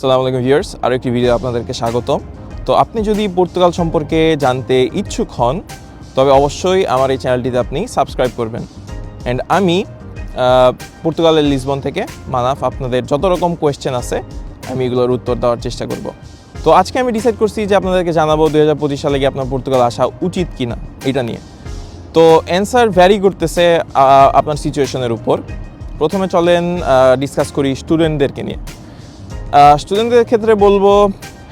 সালাম আলাইকুম ভিউয়ার্স আরও একটি ভিডিও আপনাদেরকে স্বাগত তো আপনি যদি পর্তুগাল সম্পর্কে জানতে ইচ্ছুক হন, তবে অবশ্যই আমার এই চ্যানেলটিতে আপনি সাবস্ক্রাইব করবেন। অ্যান্ড আমি পর্তুগালের লিসবন থেকে মানাফ, আপনাদের যত রকম কোয়েশ্চেন আছে, আমি এগুলোর উত্তর দেওয়ার চেষ্টা করব। তো আজকে আমি ডিসাইড করছি যে আপনাদেরকে জানাব দুই হাজার পঁচিশ সালে গিয়ে আপনার পর্তুগাল আসা উচিত কি না এটা নিয়ে। তো অ্যান্সার ভ্যারি করতেছে আপনার সিচুয়েশনের উপর। প্রথমে চলেন ডিসকাস করি স্টুডেন্টদেরকে নিয়ে। স্টুডেন্টদের ক্ষেত্রে বলব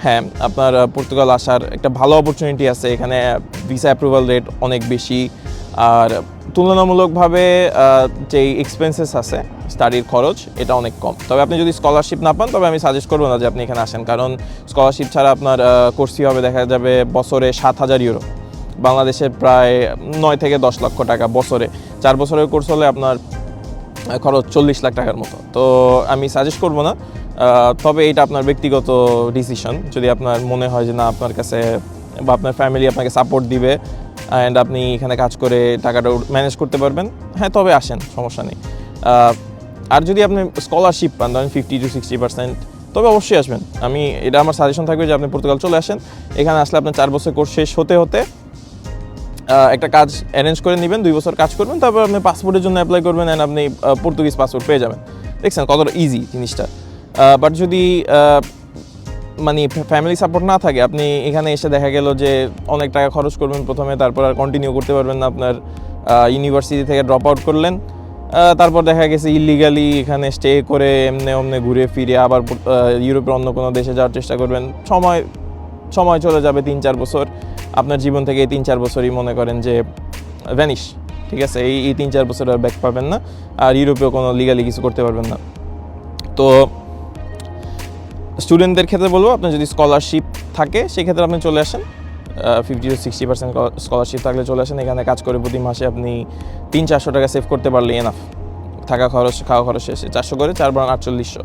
হ্যাঁ আপনার পর্তুগাল আসার একটা ভালো অপরচুনিটি আছে। এখানে ভিসা অ্যাপ্রুভাল রেট অনেক বেশি। আর তুলনামূলকভাবে যেই এক্সপেন্সেস আছে স্টাডির খরচ, এটা অনেক কম। তবে আপনি যদি স্কলারশিপ না পান, তবে আমি সাজেস্ট করব না যে আপনি এখানে আসেন। কারণ স্কলারশিপ ছাড়া আপনার কোর্সই হবে, দেখা যাবে, বছরে সাত হাজার ইউরো বাংলাদেশে প্রায় নয় থেকে দশ লক্ষ টাকা বছরে। চার বছরের কোর্স হলে আপনার খরচ চল্লিশ লাখ টাকার মতো। তো আমি সাজেস্ট করব না। তবে এটা আপনার ব্যক্তিগত ডিসিশন যদি আপনার মনে হয় যে না, আপনার কাছে বা আপনার ফ্যামিলি আপনাকে সাপোর্ট দিবে অ্যান্ড আপনি এখানে কাজ করে টাকাটা ম্যানেজ করতে পারবেন হ্যাঁ তবে আসেন, সমস্যা নেই। আর যদি আপনি স্কলারশিপ পান, ধরেন ফিফটি টু সিক্সটি পার্সেন্ট তবে অবশ্যই আসবেন। আমি এটা আমার সাজেশন থাকবে যে আপনি পর্তুগাল চলে আসেন। এখানে আসলে আপনার চার বছর কোর্স শেষ হতে হতে একটা কাজ অ্যারেঞ্জ করে নেবেন, দুই বছর কাজ করবেন, তারপর আপনি পাসপোর্টের জন্য অ্যাপ্লাই করবেন অ্যান্ড আপনি পর্তুগিজ পাসপোর্ট পেয়ে যাবেন। দেখছেন কতটা ইজি জিনিসটা। বাট যদি মানে ফ্যামিলি সাপোর্ট না থাকে, আপনি এখানে এসে দেখা গেল যে অনেক টাকা খরচ করবেন প্রথমে, তারপর আর কন্টিনিউ করতে পারবেন না, আপনার ইউনিভার্সিটি থেকে ড্রপ আউট করলেন। তারপর দেখা গেছে ইলিগালি এখানে স্টে করে এমনি অমনে ঘুরে ফিরে আবার ইউরোপের অন্য কোনো দেশে যাওয়ার চেষ্টা করবেন। সময় সময় চলে যাবে তিন চার বছর। আপনার জীবন থেকে এই তিন চার বছরই মনে করেন যে ভ্যানিশ ঠিক আছে? এই এই তিন চার বছর আর ব্যাক পাবেন না। আর ইউরোপেও কোনো লিগালি কিছু করতে পারবেন না। তো স্টুডেন্টদের ক্ষেত্রে বলব, আপনার যদি স্কলারশিপ থাকে, সেক্ষেত্রে আপনি চলে আসেন। Fifty to sixty percent scholarship থাকলে চলে আসেন। এখানে কাজ করে প্রতি মাসে আপনি তিন চারশো টাকা সেভ করতে পারলে এনাফ থাকা খরচ, খাওয়া খরচ শেষে চারশো করে, চার বার আটচল্লিশশো।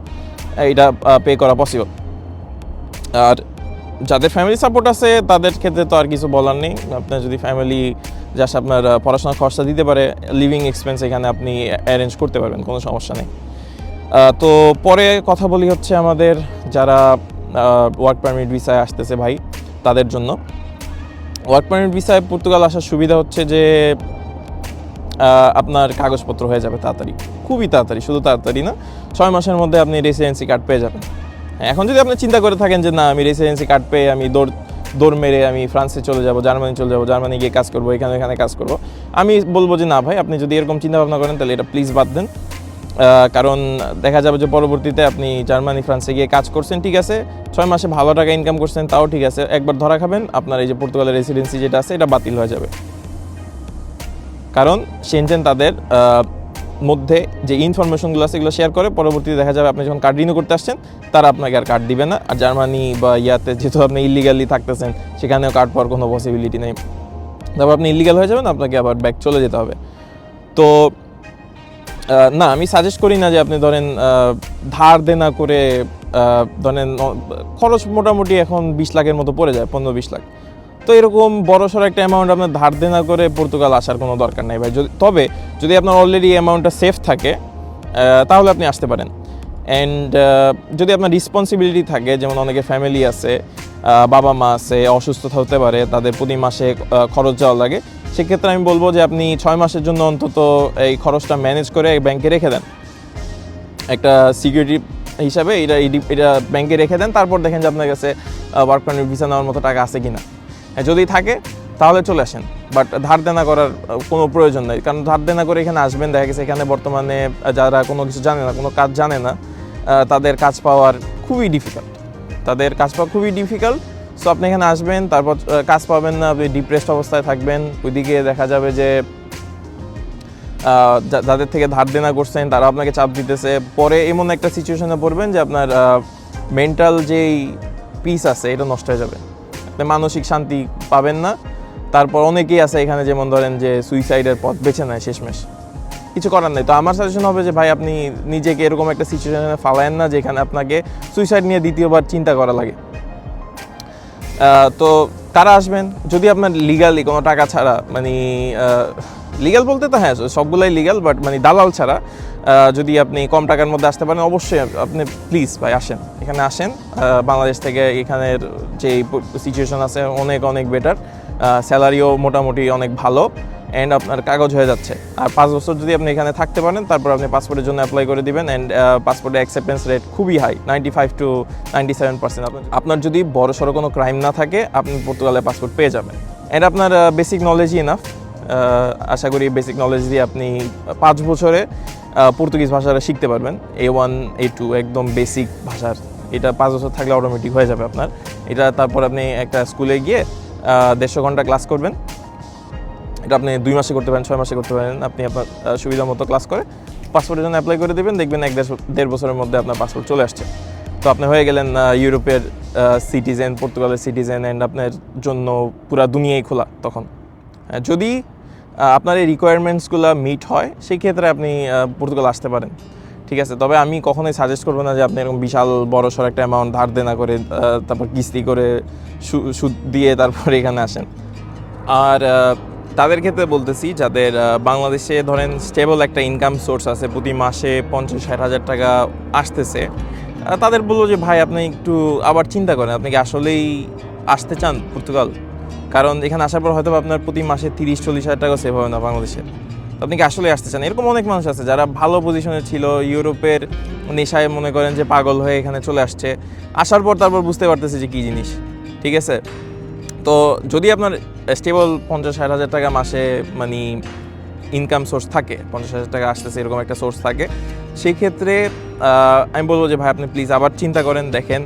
এইটা পে করা পসিবল আর যাদের ফ্যামিলি সাপোর্ট আছে, তাদের ক্ষেত্রে তো আর কিছু বলার নেই। আপনার যদি ফ্যামিলি জাস্ট আপনার পড়াশোনার খরচা দিতে পারে লিভিং এক্সপেন্স এখানে আপনি অ্যারেঞ্জ করতে পারবেন, কোনো সমস্যা নেই। তো পরে কথা বলি হচ্ছে আমাদের যারা ওয়ার্ক পারমিট ভিসায় আসতেছে ভাই, তাদের জন্য। ওয়ার্ক পারমিট ভিসায় পর্তুগাল আসার সুবিধা হচ্ছে যে আপনার কাগজপত্র হয়ে যাবে তাড়াতাড়ি। খুবই তাড়াতাড়ি, শুধু তাড়াতাড়ি না, ছয় মাসের মধ্যে আপনি রেসিডেন্সি কার্ড পেয়ে যাবেন। এখন যদি আপনি চিন্তা করে থাকেন যে, না, আমি রেসিডেন্সি কার্ড পেয়ে আমি দৌড় দৌড় মেরে আমি ফ্রান্সে চলে যাব, জার্মানি চলে যাব, জার্মানি গিয়ে কাজ করব, এখানে এখানে কাজ করব, আমি বলব যে, না ভাই, আপনি যদি এরকম চিন্তা ভাবনা করেন, তাহলে এটা প্লিজ বাদ দেন। কারণ দেখা যাবে যে পরবর্তীতে আপনি জার্মানি, ফ্রান্সে গিয়ে কাজ করছেন, ঠিক আছে? ছয় মাসে ভালো টাকা ইনকাম করছেন, তাও ঠিক আছে। একবার ধরা খাবেন, আপনার এই যে পর্তুগালের রেসিডেন্সি যেটা আছে, এটা বাতিল হয়ে যাবে। কারণ সেনজেন তাদের মধ্যে যে ইনফরমেশনগুলো আছে, এগুলো শেয়ার করে, পরবর্তীতে দেখা যাবে আপনি যখন কার্ড রিনিউ করতে আসছেন, তারা আপনাকে আর কার্ড দিবে না। আর জার্মানি বা ইয়াতে যেহেতু আপনি ইলিগালি থাকতেছেন, সেখানেও কার্ড পাওয়ার কোনো পসিবিলিটি নেই। তারপর আপনি ইলিগাল হয়ে যাবেন, আপনাকে আবার ব্যাক চলে যেতে হবে। তো না, আমি সাজেস্ট করি না যে আপনি ধরেন ধার দেনা করে ধরেন খরচ মোটামুটি এখন বিশ লাখের মতো পড়ে যায়, পনেরো বিশ লাখ। তো এরকম বড় সড়ো একটা অ্যামাউন্ট আপনার ধার দেনা করে পর্তুগাল আসার কোনো দরকার নেই ভাই। যদি তবে যদি আপনার অলরেডি অ্যামাউন্টটা সেফ থাকে তাহলে আপনি আসতে পারেন। অ্যান্ড যদি আপনার রেসপন্সিবিলিটি থাকে, যেমন অনেকে ফ্যামিলি আছে বাবা মা আছে, অসুস্থতা হতে পারে, তাদের প্রতি মাসে খরচ যাওয়া লাগে সেক্ষেত্রে আমি বলব যে আপনি ছয় মাসের জন্য অন্তত এই খরচটা ম্যানেজ করে ব্যাংকে রেখে দেন। একটা সিকিউরিটি হিসাবে এটা এটা ব্যাংকে রেখে দেন, তারপর দেখেন যে আপনার কাছে ওয়ার্ক পারমিট ভিসা নেওয়ার মতো টাকা আছে কিনা। হ্যাঁ যদি থাকে, তাহলে চলে আসেন। বাট ধার দেনা করার কোনো প্রয়োজন নেই। কারণ ধার দেনা করে এখানে আসবেন, দেখা গেছে এখানে বর্তমানে যারা কোনো কিছু জানে না, কোনো কাজ জানে না তাদের কাজ পাওয়ার খুবই ডিফিকাল্ট তাদের কাজ পাওয়া খুবই ডিফিকাল্ট সো আপনি এখানে আসবেন, তারপর কাজ পাবেন না, আপনি ডিপ্রেসড অবস্থায় থাকবেন। ওইদিকে দেখা যাবে যে যাদের থেকে ধার দেনা করছেন, তারা আপনাকে চাপ দিতেছে। পরে এমন একটা সিচুয়েশনে পড়বেন যে, আপনার মেন্টাল যেই পিস আছে, এটা নষ্ট হয়ে যাবে। আপনি মানসিক শান্তি পাবেন না। তারপর অনেকেই আছে এখানে যেমন ধরেন যে সুইসাইডের পথ বেছে নেয় শেষমেশ। কিছু করার নেই। তো আমার সাজেশন হবে যে, ভাই, আপনি নিজেকে এরকম একটা সিচুয়েশনে ফালায়েন না, যেখানে আপনাকে সুইসাইড নিয়ে দ্বিতীয়বার চিন্তা করা লাগে। তো তারা আসবেন? যদি আপনার লিগালি কোনো টাকা ছাড়া মানে লিগাল বলতে তো হ্যাঁ সবগুলাই লিগাল বাট মানে দালাল ছাড়া যদি আপনি কম টাকার মধ্যে আসতে পারেন, অবশ্যই আপনি প্লিজ ভাই আসেন। এখানে আসেন বাংলাদেশ থেকে এখানের যে সিচুয়েশন আছে, অনেক অনেক বেটার স্যালারিও মোটামুটি অনেক ভালো। অ্যান্ড আপনার কাগজ হয়ে যাচ্ছে। আর পাঁচ বছর যদি আপনি এখানে থাকতে পারেন, তারপর আপনি পাসপোর্টের জন্য অ্যাপ্লাই করে দিবেন অ্যান্ড পাসপোর্টের অ্যাকসেপ্টেন্স রেট খুবই high ninety five to ninety seven percent আপনার যদি বড় সড়ো কোনো ক্রাইম না থাকে, আপনি পর্তুগালে পাসপোর্ট পেয়ে যাবেন। অ্যান্ড আপনার বেসিক নলেজই এনাফ আশা করি বেসিক নলেজ দিয়ে আপনি পাঁচ বছরে পর্তুগিজ ভাষাটা শিখতে পারবেন। এ ওয়ান এ টু একদম বেসিক ভাষার। এটা পাঁচ বছর থাকলে অটোমেটিক হয়ে যাবে আপনার। এটা তারপর আপনি একটা স্কুলে গিয়ে দেড়শো ঘণ্টা ক্লাস করবেন। এটা আপনি দুই মাসে করতে পারেন, ছয় মাসে করতে পারেন, আপনি আপনার সুবিধা মতো ক্লাস করে পাসপোর্টের জন্য অ্যাপ্লাই করে দেবেন, দেখবেন এক দেড়- বছরের মধ্যে আপনার পাসপোর্ট চলে আসছে। তো আপনি হয়ে গেলেন ইউরোপের সিটিজেন পর্তুগালের সিটিজেন অ্যান্ড আপনার জন্য পুরা দুনিয়াই খোলা তখন। যদি আপনার এই রিকোয়ারমেন্টসগুলো মিট হয় সেই ক্ষেত্রে আপনি পর্তুগাল আসতে পারেন। ঠিক আছে, তবে আমি কখনোই সাজেস্ট করব না যে আপনি এরকম বিশাল বড় সড় একটা অ্যামাউন্ট ধার দেনা করে তারপর কিস্তি করে সুদ দিয়ে তারপরে এখানে আসেন। আর তাদের ক্ষেত্রে বলতেছি যাদের বাংলাদেশে ধরেন স্টেবল একটা ইনকাম সোর্স আছে, প্রতি মাসে পঞ্চাশ, ষাট হাজার টাকা আসতেছে তাদের বলব যে, ভাই, আপনি একটু আবার চিন্তা করেন, আপনি কি আসলেই আসতে চান পর্তুগাল? কারণ এখানে আসার পর হয়তো আপনার প্রতি মাসে তিরিশ, চল্লিশ হাজার টাকা সেভ হবে না বাংলাদেশে আপনি কি আসলে আসতে চান? এরকম অনেক মানুষ আছে যারা ভালো পজিশনে ছিল, ইউরোপের নেশায় মনে করেন যে পাগল হয়ে এখানে চলে আসছে, আসার পর তারপর বুঝতে পারতেছে যে কী জিনিস, ঠিক আছে? তো যদি আপনার স্টেবল পঞ্চাশ ষাট হাজার টাকা মাসে মানে ইনকাম সোর্স থাকে, পঞ্চাশ হাজার টাকা আসতেছে, এরকম একটা সোর্স থাকে সেই ক্ষেত্রে আমি বলব যে, ভাই, আপনি প্লিজ আবার চিন্তা করেন, দেখেন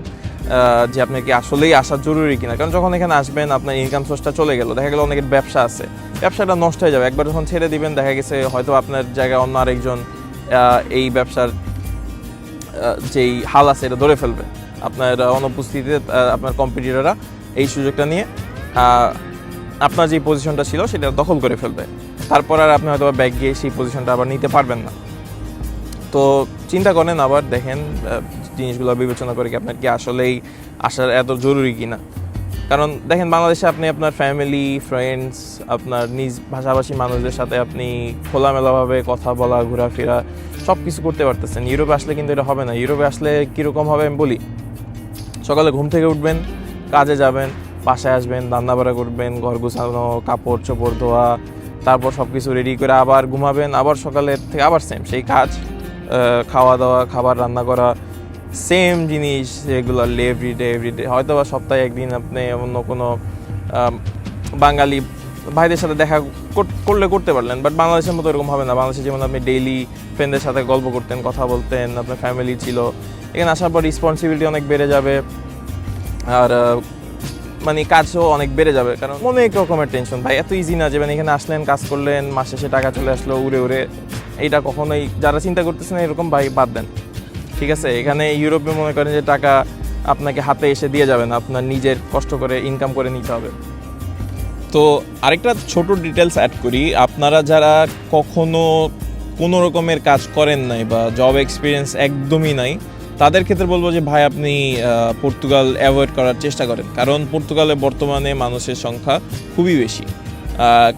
যে আপনার কি আসলেই আসা জরুরি কিনা। কারণ যখন এখানে আসবেন, আপনার ইনকাম সোর্সটা চলে গেল, দেখা গেল অনেকের ব্যবসা আছে, ব্যবসাটা নষ্ট হয়ে যাবে। একবার যখন ছেড়ে দিবেন, দেখা গেছে হয়তো আপনার জায়গায় অন্য আরেকজন এই ব্যবসার যেই হাল আছে, এটা ধরে ফেলবে। আপনার অনুপস্থিতিতে আপনার কম্পিটিটররা এই সুযোগটা নিয়ে আপনার যে পজিশনটা ছিল সেটা দখল করে ফেলবে। তারপর আর আপনি হয়তো ব্যাগ গিয়ে সেই পজিশনটা আবার নিতে পারবেন না। তো চিন্তা করেন আবার, দেখেন জিনিসগুলো বিবেচনা করে কি আপনার কি আসলেই আসার এত জরুরি কি না কারণ দেখেন, বাংলাদেশে আপনি আপনার ফ্যামিলি ফ্রেন্ডস আপনার নিজ ভাষাভাষী মানুষদের সাথে আপনি খোলামেলাভাবে কথা বলা, ঘোরাফেরা সব কিছু করতে পারতেছেন। ইউরোপে আসলে কিন্তু এটা হবে না। ইউরোপে আসলে কীরকম হবে আমি বলি, সকালে ঘুম থেকে উঠবেন, কাজে যাবেন বাসায় আসবেন, রান্নাবাড়া করবেন, ঘর গুছানো, কাপড় চোপড় ধোয়া, তারপর সব কিছু রেডি করে আবার ঘুমাবেন, আবার সকালের থেকে আবার সেম সেই কাজ খাওয়া দাওয়া, খাবার রান্না করা সেম জিনিস রেগুলার এভরিডে এভরিডে হয়তো বা সপ্তাহে একদিন আপনি অন্য কোনো বাঙালি ভাইদের সাথে দেখা কর- করলে করতে পারলেন বাট বাংলাদেশের মতো এরকম হবে না। বাংলাদেশে যেমন আপনি ডেইলি ফ্রেন্ডদের সাথে গল্প করতেন, কথা বলতেন, আপনার ফ্যামিলি ছিল। এখানে আসার পর রেসপন্সিবিলিটি অনেক বেড়ে যাবে। আর মানে কাজও অনেক বেড়ে যাবে, কারণ অনেক রকমের টেনশন ভাই, এত ইজি না যে মানে এখানে আসলেন, কাজ করলেন, মাস শেষে টাকা চলে আসলো, উড়ে উড়ে। এইটা কখনোই, যারা চিন্তা করতেছেন এরকম ভাই বাদ দেন। ঠিক আছে? এখানে ইউরোপে মনে করেন যে, টাকা আপনাকে হাতে এসে দিয়ে যাবে না, আপনার নিজের কষ্ট করে ইনকাম করে নিতে হবে। তো আরেকটা ছোট ডিটেলস অ্যাড করি। আপনারা যারা কখনো কোনো রকমের কাজ করেন নাই বা জব এক্সপিরিয়েন্স একদমই নাই তাদের ক্ষেত্রে বলব যে, ভাই, আপনি পর্তুগাল অ্যাভয়েড করার চেষ্টা করেন। কারণ পর্তুগালে বর্তমানে মানুষের সংখ্যা খুবই বেশি।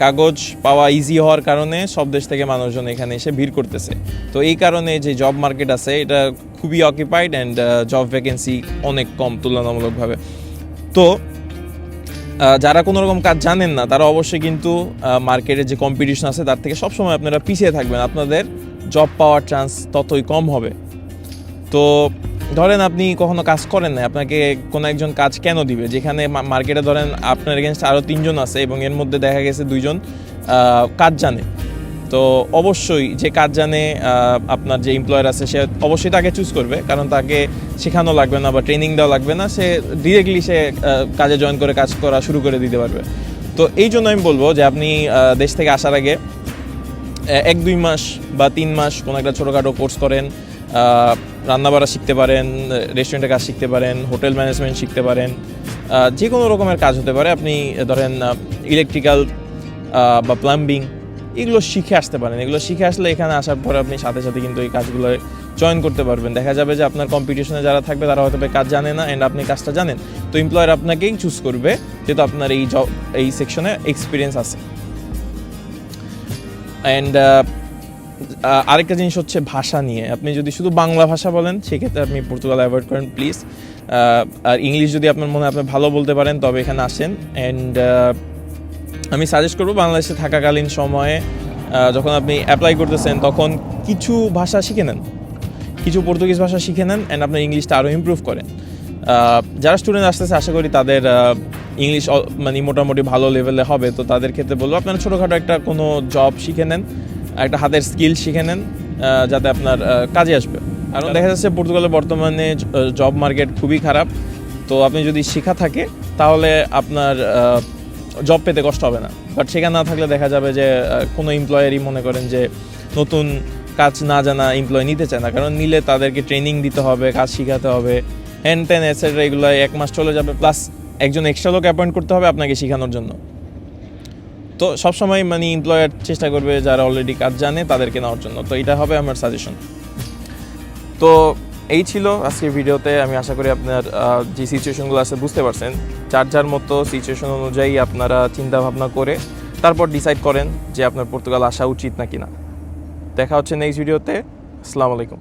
কাগজ পাওয়া ইজি হওয়ার কারণে সব দেশ থেকে মানুষজন এখানে এসে ভিড় করতেছে। তো এই কারণে যে জব মার্কেট আছে, এটা খুবই অকিউপাইড অ্যান্ড জব ভ্যাকেন্সি অনেক কম তুলনামূলকভাবে। তো যারা কোনো রকম কাজ জানেন না, তারা অবশ্যই কিন্তু মার্কেটে যে কম্পিটিশন আছে, তার থেকে সবসময় আপনারা পিছিয়ে থাকবেন। আপনাদের জব পাওয়ার চান্স ততই কম হবে। তো ধরেন আপনি কখনো কাজ করেন না আপনাকে কোনো একজন কাজ কেন দিবে? যেখানে মার্কেটে ধরেন আপনার এগেনস্ট আরও তিনজন আছে এবং এর মধ্যে দেখা গেছে দুইজন কাজ জানে। তো অবশ্যই যে কাজ জানে আপনার যে এমপ্লয়ার আছে, সে অবশ্যই তাকে চুজ করবে, কারণ তাকে শেখানো লাগবে না বা ট্রেনিং দেওয়া লাগবে না, সে ডিরেক্টলি সে কাজে জয়েন করে কাজ করা শুরু করে দিতে পারবে। তো এই জন্য আমি বলব যে আপনি দেশ থেকে আসার আগে এক দুই মাস বা তিন মাস কোনো একটা ছোটোখাটো কোর্স করেন রান্নাবাড়া শিখতে পারেন রেস্টুরেন্টে কাজ শিখতে পারেন হোটেল ম্যানেজমেন্ট শিখতে পারেন যে কোনো রকমের কাজ হতে পারে। আপনি ধরেন ইলেকট্রিক্যাল বা প্লাম্বিং এগুলো শিখে আসতে পারেন। এগুলো শিখে আসলে এখানে আসার পরে আপনি সাথে সাথে কিন্তু এই কাজগুলো জয়েন করতে পারবেন। দেখা যাবে যে আপনার কম্পিটিশনে যারা থাকবে, তারা হয়তো কাজ জানে না অ্যান্ড আপনি কাজটা জানেন। তো এমপ্লয়ার আপনাকেই চুজ করবে যেহেতু আপনার এই জব এই সেকশনে এক্সপিরিয়েন্স আছে। অ্যান্ড আরেকটা জিনিস হচ্ছে ভাষা নিয়ে। আপনি যদি শুধু বাংলা ভাষা বলেন, সেক্ষেত্রে আপনি পর্তুগাল অ্যাভয়েড করেন প্লিজ আর ইংলিশ যদি আপনার মনে হয় আপনি ভালো বলতে পারেন, তবে এখানে আসেন। অ্যান্ড আমি সাজেস্ট করব বাংলাদেশে থাকাকালীন সময়ে যখন আপনি অ্যাপ্লাই করতেছেন, তখন কিছু ভাষা শিখে নেন। কিছু পর্তুগিজ ভাষা শিখে নেন অ্যান্ড আপনার ইংলিশটা আরও ইমপ্রুভ করেন। যারা স্টুডেন্ট আসতেছে, আশা করি তাদের ইংলিশ মানে মোটামুটি ভালো লেভেলে হবে। তো তাদের ক্ষেত্রে বলব, আপনারা ছোটোখাটো একটা কোনো জব শিখে নেন। একটা হাতের স্কিল শিখে নেন যাতে আপনার কাজে আসবে। কারণ দেখা যাচ্ছে পর্তুগালে বর্তমানে জব মার্কেট খুবই খারাপ। তো আপনি যদি শেখা থাকে, তাহলে আপনার জব পেতে কষ্ট হবে না। বাট সেখানে না থাকলে দেখা যাবে যে কোনো এমপ্লয়ারই মনে করেন যে, নতুন কাজ না জানা এমপ্লয় নিতে চায় না। কারণ নিলে তাদেরকে ট্রেনিং দিতে হবে, কাজ শেখাতে হবে। হ্যান টেন এসেট্রা এগুলো এক মাস চলে যাবে। প্লাস একজন এক্সট্রা লোক অ্যাপয়েন্ট করতে হবে আপনাকে শেখানোর জন্য। তো সবসময় মানে এমপ্লয়ার চেষ্টা করবে যারা অলরেডি কাজ জানে তাদেরকে নেওয়ার জন্য। তো এটা হবে আমার সাজেশন তো এই ছিল আজকের ভিডিওতে। আমি আশা করি আপনার যে সিচুয়েশনগুলো আছে বুঝতে পারছেন। যার যার মতো সিচুয়েশন অনুযায়ী আপনারা চিন্তা ভাবনা করে তারপর ডিসাইড করেন যে আপনার পর্তুগাল আসা উচিত নাকি না। দেখা হচ্ছে নেক্সট ভিডিওতে আসসালামু আলাইকুম।